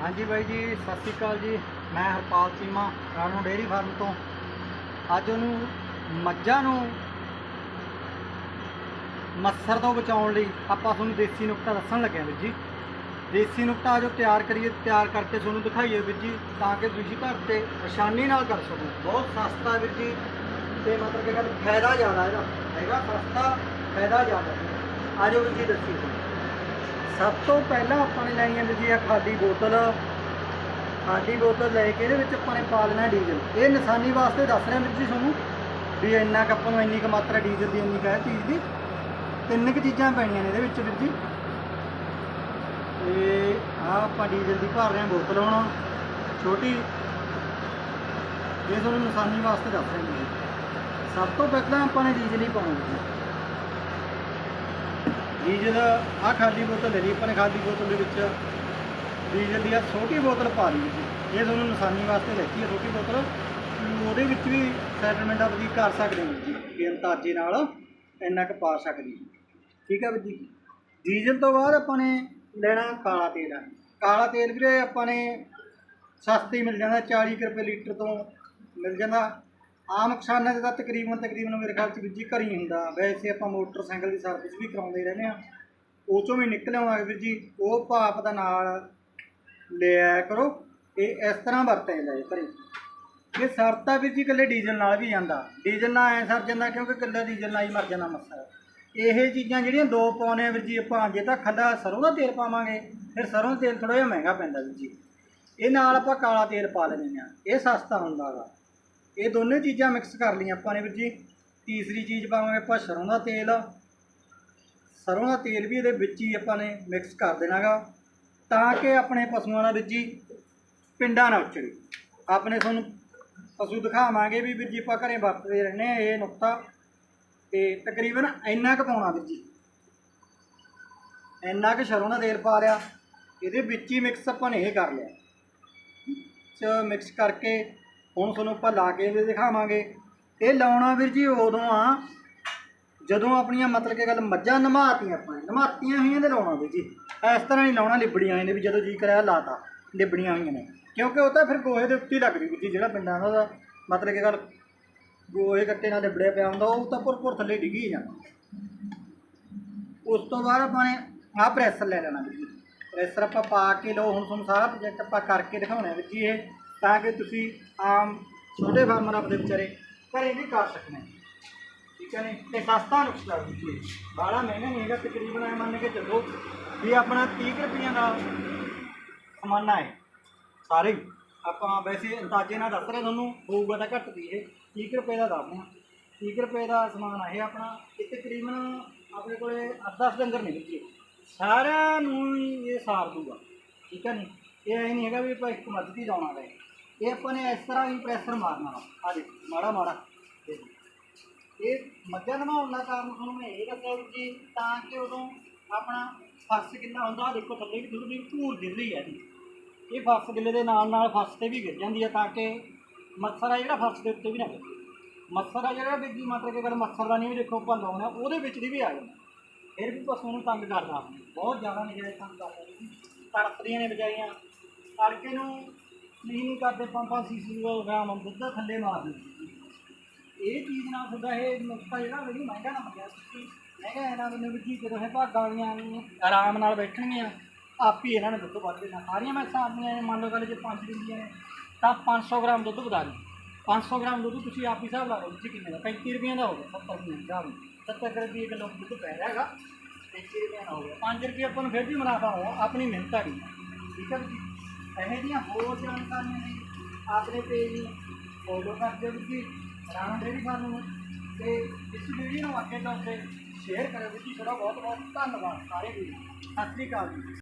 ਹਾਂਜੀ ਬਾਈ ਜੀ, ਸਤਿ ਸ਼੍ਰੀ ਅਕਾਲ ਜੀ। ਮੈਂ ਹਰਪਾਲ ਚੀਮਾ, ਰਾਣੋ ਡੇਅਰੀ ਫਾਰਮ ਤੋਂ। ਅੱਜ ਉਹਨੂੰ ਮੱਝਾਂ ਨੂੰ ਮੱਛਰ ਤੋਂ ਬਚਾਉਣ ਲਈ ਆਪਾਂ ਤੁਹਾਨੂੰ ਦੇਸੀ ਨੁਕਤਾ ਦੱਸਣ ਲੱਗੇ ਹਾਂ ਵੀਰ ਜੀ। ਦੇਸੀ ਨੁਕਤਾ ਜੋ ਤਿਆਰ ਕਰੀਏ, ਤਿਆਰ ਕਰਕੇ ਤੁਹਾਨੂੰ ਦਿਖਾਈਏ ਵੀਰ ਜੀ, ਤਾਂ ਕਿ ਤੁਸੀਂ ਘਰ ਤੇ ਆਸਾਨੀ ਨਾਲ ਕਰ ਸਕੋ। ਬਹੁਤ ਸਸਤਾ ਵੀਰ ਜੀ, ਤੇ ਮਤਲਬ ਕਿ ਗੱਲ ਫਾਇਦਾ ਜ਼ਿਆਦਾ ਇਹਦਾ। ਹੈਗਾ ਸਸਤਾ, ਫਾਇਦਾ ਜ਼ਿਆਦਾ। ਆਜੋ ਵੀਰ ਜੀ ਦੱਸੀ ਸਭ ਤੋਂ ਪਹਿਲਾਂ ਆਪਾਂ ਨੇ ਲੈਣੀ ਹੈ ਵੀਰ ਜੀ ਆ ਖਾਲੀ ਬੋਤਲ। ਖਾਲੀ ਬੋਤਲ ਲੈ ਕੇ ਇਹਦੇ ਵਿੱਚ ਆਪਾਂ ਨੇ ਪਾ ਲੈਣਾ ਡੀਜ਼ਲ। ਇਹ ਨਿਸ਼ਾਨੀ ਵਾਸਤੇ ਦੱਸ ਰਿਹਾ ਵੀਰ ਜੀ ਤੁਹਾਨੂੰ ਵੀ ਇੰਨਾ ਕੁ ਆਪਾਂ ਨੂੰ ਇੰਨੀ ਕੁ ਮਾਤਰਾ ਡੀਜ਼ਲ ਦੀ ਇੰਨੀ ਕੁ ਹੈ ਚੀਜ਼ ਦੀ। ਤਿੰਨ ਕੁ ਚੀਜ਼ਾਂ ਪੈਣੀਆਂ ਨੇ ਇਹਦੇ ਵਿੱਚ ਵੀਰ ਜੀ। ਤੇ ਆਹ ਆਪਾਂ ਡੀਜ਼ਲ ਦੀ ਭਰ ਰਹੇ ਹਾਂ ਬੋਤਲ ਹੁਣ। ਛੋਟੀ। ਇਹ ਤੁਹਾਨੂੰ ਨਿਸ਼ਾਨੀ ਵਾਸਤੇ ਦੱਸ ਰਹੇ ਜੀ। ਸਭ ਤੋਂ ਪਹਿਲਾਂ ਆਪਾਂ ਨੇ ਡੀਜ਼ਲ ਹੀ ਪਾਉਣਾ ਜੀ ਡੀਜ਼ਲ ਆਹ ਖਾਲੀ ਬੋਤਲ ਲੈ ਲਈ ਆਪਾਂ ਨੇ ਖਾਲੀ ਬੋਤਲ ਦੇ ਵਿੱਚ ਡੀਜ਼ਲ ਦੀ ਆ ਛੋਟੀ ਬੋਤਲ ਪਾ ਲਈ ਜੀ। ਇਹ ਤੁਹਾਨੂੰ ਨਿਸ਼ਾਨੀ ਵਾਸਤੇ ਲੈਤੀ ਹੈ ਛੋਟੀ ਬੋਤਲ। ਉਹਦੇ ਵਿੱਚ ਵੀ ਸੈਟਲਮੈਂਟ ਆਪ ਜੀ ਕਰ ਸਕਦੇ ਹੋ ਜੀ। ਇਹ ਅੰਦਾਜ਼ੇ ਨਾਲ ਇੰਨਾ ਕੁ ਪਾ ਸਕਦੇ ਠੀਕ ਹੈ ਵੀਰ ਜੀ। ਡੀਜ਼ਲ ਤੋਂ ਬਾਅਦ ਆਪਾਂ ਨੇ ਲੈਣਾ ਕਾਲਾ ਤੇਲ। ਆ ਕਾਲਾ ਤੇਲ ਵੀਰੇ ਆਪਾਂ ਨੇ ਸਸਤੀ ਮਿਲ ਜਾਂਦਾ 40 ਕੁ ਰੁਪਏ ਲੀਟਰ ਤੋਂ ਮਿਲ ਜਾਂਦਾ। ਆਮ ਕਿਸਾਨਾਂ ਦੇ ਤਾਂ ਤਕਰੀਬਨ ਤਕਰੀਬਨ ਮੇਰੇ ਖਿਆਲ ਚ ਵੀਰ ਘਰ ਹੀ ਹੁੰਦਾ। ਵੈਸੇ ਆਪਾਂ ਮੋਟਰਸਾਈਕਲ ਦੀ ਸਰਵਿਸ ਵੀ ਕਰਾਉਂਦੇ ਰਹਿੰਦੇ ਆ ਉਹ ਚੋਂ ਵੀ ਨਿਕਲ ਆਉਂਦਾ ਵੀਰ ਜੀ। ਉਹ ਭਾਪ ਦਾ ਨਾਲ ਲਿਆ ਕਰੋ। ਇਹ ਇਸ ਤਰ੍ਹਾਂ ਵਰਤਿਆ ਜਾਏ ਘਰੇ। ਇਹ ਸਰਤਾ ਵੀਰ ਜੀ ਇਕੱਲੇ ਡੀਜ਼ਲ ਨਾਲ ਵੀ ਜਾਂਦਾ। ਡੀਜ਼ਲ ਨਾਲ ਐ ਸਰ ਜਾਂਦਾ ਕਿਉਂਕਿ ਇਕੱਲਾ ਡੀਜ਼ਲ ਨਾਲ ਹੀ ਮਰ ਜਾਂਦਾ ਮੱਛਰ। ਇਹ ਚੀਜ਼ਾਂ ਜਿਹੜੀਆਂ ਦੋ ਪਾਉਣੇ ਆ ਵੀਰ ਜੀ ਆਪਾਂ, ਜੇ ਤਾਂ ਖੱਲਾ ਸਰੋਂ ਦਾ ਤੇਲ ਪਾਵਾਂਗੇ, ਫਿਰ ਸਰੋਂ ਦਾ ਤੇਲ ਥੋੜਾ ਜਿਹਾ ਮਹਿੰਗਾ ਪੈਂਦਾ ਵੀਰ ਜੀ। ਇਹ ਨਾਲ ਆਪਾਂ ਕਾਲਾ ਤੇਲ ਪਾ ਲੈਂਦੇ ਆ ਇਹ ਸਸਤਾ ਹੁੰਦਾ ਗਾ। ਇਹ ਦੋਨੇ ਚੀਜ਼ਾਂ ਮਿਕਸ ਕਰ ਲਈਆਂ ਆਪਾਂ ਨੇ ਵੀਰ ਜੀ। ਤੀਸਰੀ ਚੀਜ਼ ਪਾਵਾਂਗੇ ਆਪਾਂ ਸਰੋਂ ਦਾ ਤੇਲ। ਸਰੋਂ ਦਾ ਤੇਲ ਵੀ ਇਹਦੇ ਵਿੱਚ ਹੀ ਆਪਾਂ ਨੇ ਮਿਕਸ ਕਰ ਦੇਣਾਗਾ। ਤਾਂ ਕਿ ਆਪਣੇ ਪਸ਼ੂਆਂ ਦਾ ਵੀਰ ਜੀ ਪਿੰਡਾਂ ਨਾ ਉਚੜੇ। ਆਪਣੇ ਤੁਹਾਨੂੰ ਪਸ਼ੂ ਦਿਖਾਵਾਂਗੇ ਵੀ ਵੀਰ ਜੀ ਆਪਾਂ ਘਰੇ ਵਰਤਦੇ ਰਹਿੰਦੇ ਆ ਇਹ ਨੁਕਤਾ ਤੇ ਤਕਰੀਬਨ ਇੰਨਾ ਕੁ ਪਾਉਣਾ ਵੀਰ ਜੀ। ਇੰਨਾ ਕੁ ਸਰੋਂ ਦਾ ਤੇਲ ਪਾ ਲਿਆ। ਇਹਦੇ ਵਿੱਚ ਹੀ ਮਿਕਸ ਆਪਾਂ ਨੇ ਇਹ ਕਰ ਲਿਆ। ਚ ਮਿਕਸ ਕਰਕੇ ਹੁਣ ਤੁਹਾਨੂੰ ਆਪਾਂ ਲਾ ਕੇ ਵੀ ਦਿਖਾਵਾਂਗੇ। ਇਹ ਲਾਉਣਾ ਵੀਰ ਜੀ ਉਦੋਂ ਆ, ਜਦੋਂ ਆਪਣੀਆਂ ਮਤਲਬ ਕਿ ਗੱਲ ਮੱਝਾਂ ਨਮਾਤੀਆਂ ਆਪਾਂ ਨੇ, ਨਮਾਤੀਆਂ ਹੋਈਆਂ ਤੇ ਲਾਉਣਾ ਵੀਰ ਜੀ। ਇਸ ਤਰ੍ਹਾਂ ਨਹੀਂ ਲਾਉਣਾ, ਲਿਬੜੀਆਂ ਹੋਈਆਂ ਨੇ ਵੀ ਜਦੋਂ ਜੀ ਕਰਿਆ ਲਾਤਾ, ਲਿਬੜੀਆਂ ਹੋਈਆਂ ਨੇ। ਕਿਉਂਕਿ ਉਹ ਤਾਂ ਫਿਰ ਗੋਹੇ ਦੇ ਉੱਤੇ ਲੱਗਦੀ ਵੀਰ ਜੀ, ਜਿਹੜਾ ਪਿੰਡਾਂ ਦਾ ਉਹਦਾ ਮਤਲਬ ਕਿ ਗੱਲ ਗੋਹੇ ਕੱਟੇ ਨਾਲ ਲਿਬੜਿਆ ਪਿਆ ਹੁੰਦਾ, ਉਹ ਤਾਂ ਭੁਰ ਭੁਰ ਥੱਲੇ ਡਿੱਗੀ ਜਾਂਦਾ ਉਸ ਤੋਂ ਬਾਅਦ ਆਪਾਂ ਨੇ ਆਹ ਪ੍ਰੈਸਰ ਲੈ ਲੈਣਾ ਵੀਰ ਜੀ। ਪ੍ਰੈਸਰ ਆਪਾਂ ਪਾ ਕੇ ਲਓ, ਹੁਣ ਤੁਹਾਨੂੰ ਸਾਰਾ ਪ੍ਰੋਜੈਕਟ ਆਪਾਂ ਕਰਕੇ ਦਿਖਾਉਣਾ ਵੀਰ ਜੀ ਇਹ। ਤਾਂ ਕਿ ਤੁਸੀਂ ਆਮ ਛੋਟੇ ਫਾਰਮਰ ਆਪਣੇ ਵਿਚਾਰੇ ਘਰੇ ਵੀ ਕਰ ਸਕਣੇ। ਠੀਕ ਹੈ ਨਹੀਂ ਤੇ ਸਸਤਾ ਨੁਕਸਾ ਵੀਰ ਜੀ ਬਾਹਲਾ ਮਹਿੰਗਾ ਨਹੀਂ ਹੈਗਾ, ਤਕਰੀਬਨ ਐ ਮੰਨ ਕੇ ਚੱਲੋ ਵੀ ਆਪਣਾ 30 ਕੁ ਰੁਪਈਆਂ ਦਾ ਸਮਾਨਾ ਹੈ। ਸਾਰੇ ਆਪਾਂ ਵੈਸੇ ਅੰਦਾਜ਼ੇ ਨਾਲ ਦੱਸ ਰਹੇ ਤੁਹਾਨੂੰ, ਹੋਊਗਾ ਤਾਂ ਘੱਟ ਦੀ ਇਹ। 30 ਕੁ ਰੁਪਏ ਦਾ ਦੱਸਦੇ ਹਾਂ 30 ਕੁ ਰੁਪਏ ਦਾ ਸਮਾਨ ਆ ਇਹ ਆਪਣਾ। ਇਹ ਤਕਰੀਬਨ ਆਪਣੇ ਕੋਲੇ 10 ਡੰਗਰ ਨੇ ਵਿੱਚੇ। ਸਾਰਿਆਂ ਨੂੰ ਹੀ ਇਹ ਸਾਰ ਦੂਗਾ। ਠੀਕ ਹੈ ਨਹੀਂ ਇਹ ਐ ਨਹੀਂ ਹੈਗਾ ਵੀ ਆਪਾਂ ਇੱਕ ਮੱਝ ਦੀ ਲਾਉਣਾ ਹੈ ਇਹ ਆਪਾਂ ਨੇ ਇਸ ਤਰ੍ਹਾਂ ਹੀ ਪ੍ਰੈਸ਼ਰ ਮਾਰਨਾ ਆ ਦੇਖੋ, ਮਾੜਾ ਮਾੜਾ। ਇਹ ਮੱਝਾਂ ਨਵਾਉਣ ਦਾ ਕਾਰਨ ਤੁਹਾਨੂੰ ਮੈਂ ਇਹ ਦੱਸਿਆ ਵੀ ਜੀ, ਤਾਂ ਕਿ ਉਦੋਂ ਆਪਣਾ ਫਸ ਕਿੰਨਾ ਹੁੰਦਾ, ਆਹ ਦੇਖੋ ਥੱਲੇ ਵੀ ਥੋੜੀ ਜਿਹੀ ਧੂੜ ਗਿਰ ਰਹੀ ਹੈ ਜੀ। ਇਹ ਫਸ ਗਿੱਲੇ ਦੇ ਨਾਲ ਨਾਲ ਫਸ ਤੇ ਵੀ ਗਿਰ ਜਾਂਦੀ ਹੈ ਤਾਂ ਕਿ ਮੱਛਰ ਆ ਜਿਹੜਾ ਫਸ ਦੇ ਉੱਤੇ ਵੀ ਨਾ ਗਿਰੇ। ਮੱਛਰ ਆ ਜਿਹੜਾ ਬਿੱਜੀ ਮਤਲਬ ਕਿ ਅਗਰ ਨਹੀਂ ਵੀ ਦੇਖੋ ਆਪਾਂ ਲਾਉਣਾ, ਉਹਦੇ ਵਿੱਚ ਦੀ ਵੀ ਆ ਜਾਂਦਾ। ਫਿਰ ਵੀ ਪਸ਼ੂ ਨੂੰ ਤੰਗ ਕਰਦਾ। ਆਪਣੇ ਬਹੁਤ ਜ਼ਿਆਦਾ ਨਜਾਇਜ਼ ਤੰਗ ਕਰਦਾ। ਜੀ ਤੜਪਦੀਆਂ ਨੇ ਬਜਾਈਆਂ ਤੜਕੇ ਨੂੰ ਨਹੀਂ ਨਹੀਂ ਕਰਦੇ ਪੰਜ ਪੰਜ ਸੀਸੀ ਗ੍ਰਾਮ ਦੁੱਧ ਥੱਲੇ ਮਾਰ ਦਿੰਦੇ ਇਹ ਚੀਜ਼ ਨਾਲ ਤੁਹਾਡਾ ਇਹ ਨੁਕਤਾ ਜਿਹੜਾ ਮੈਨੂੰ ਮਹਿੰਗਾ ਨਾ ਮੰਗਿਆ ਤੁਸੀਂ ਮਹਿੰਗਾ ਇਹਨਾਂ ਮੈਨੂੰ ਵੀ ਕੀ ਜਦੋਂ ਇਹ ਭਾਗਾਂ ਵਾਲੀਆਂ ਆਰਾਮ ਨਾਲ ਬੈਠਣਗੀਆਂ। ਆਪ ਹੀ ਇਹਨਾਂ ਨੇ ਦੁੱਧ ਵੱਧ ਦੇਣਾ। ਸਾਰੀਆਂ ਮੈਸਾਂ ਆਪਣੀਆਂ ਨੇ ਮੰਨ ਲਓ ਗੱਲ ਜੇ ਪੰਜ ਦਿੰਦੀਆਂ ਨੇ, ਤਾਂ 500 ਗ੍ਰਾਮ ਦੁੱਧ ਵਧਾ ਦਿਓ। 500 ਗ੍ਰਾਮ ਦੁੱਧ ਤੁਸੀਂ ਆਪ ਹੀ ਹਿਸਾਬ ਲਾ ਲਓ ਜੀ ਕਿੰਨੇ ਦਾ? 35 ਰੁਪਏ ਦਾ ਹੋ ਗਿਆ 70 ਰੁਪਏ ਦਾ 70 ਰੁਪਏ ਕਿਲੋ ਦੁੱਧ ਪੈ ਰਿਹਾ ਹੈਗਾ 35 ਰੁਪਏ ਦਾ ਹੋ ਗਿਆ। 5 ਰੁਪਏ ਆਪਾਂ ਨੂੰ ਫਿਰ ਵੀ ਮੁਨਾਫਾ ਹੋਇਆ, ਆਪਣੀ ਮਿਹਨਤ ਆ ਠੀਕ ਹੈ ਜੀ? ਇਹੋ ਜਿਹੀਆਂ ਹੋਰ ਜਾਣਕਾਰੀਆਂ ਨੇ, ਆਪਣੇ ਪੇਜ ਨੂੰ ਫੋਲੋ ਕਰ ਦਿਓ ਜੀ ਰਾਣਾ ਡੇਰੀ ਫਾਰਮ ਨੂੰ ਤੇ ਇਸ ਵੀਡੀਓ ਨੂੰ ਅੱਗੇ ਤੱਕ ਸ਼ੇਅਰ ਕਰਿਓ। ਜੀ ਤੁਹਾਡਾ ਬਹੁਤ ਬਹੁਤ ਧੰਨਵਾਦ, ਸਾਰੇ ਵੀਰ। ਸਤਿ ਸ੍ਰੀ ਅਕਾਲ ਜੀ।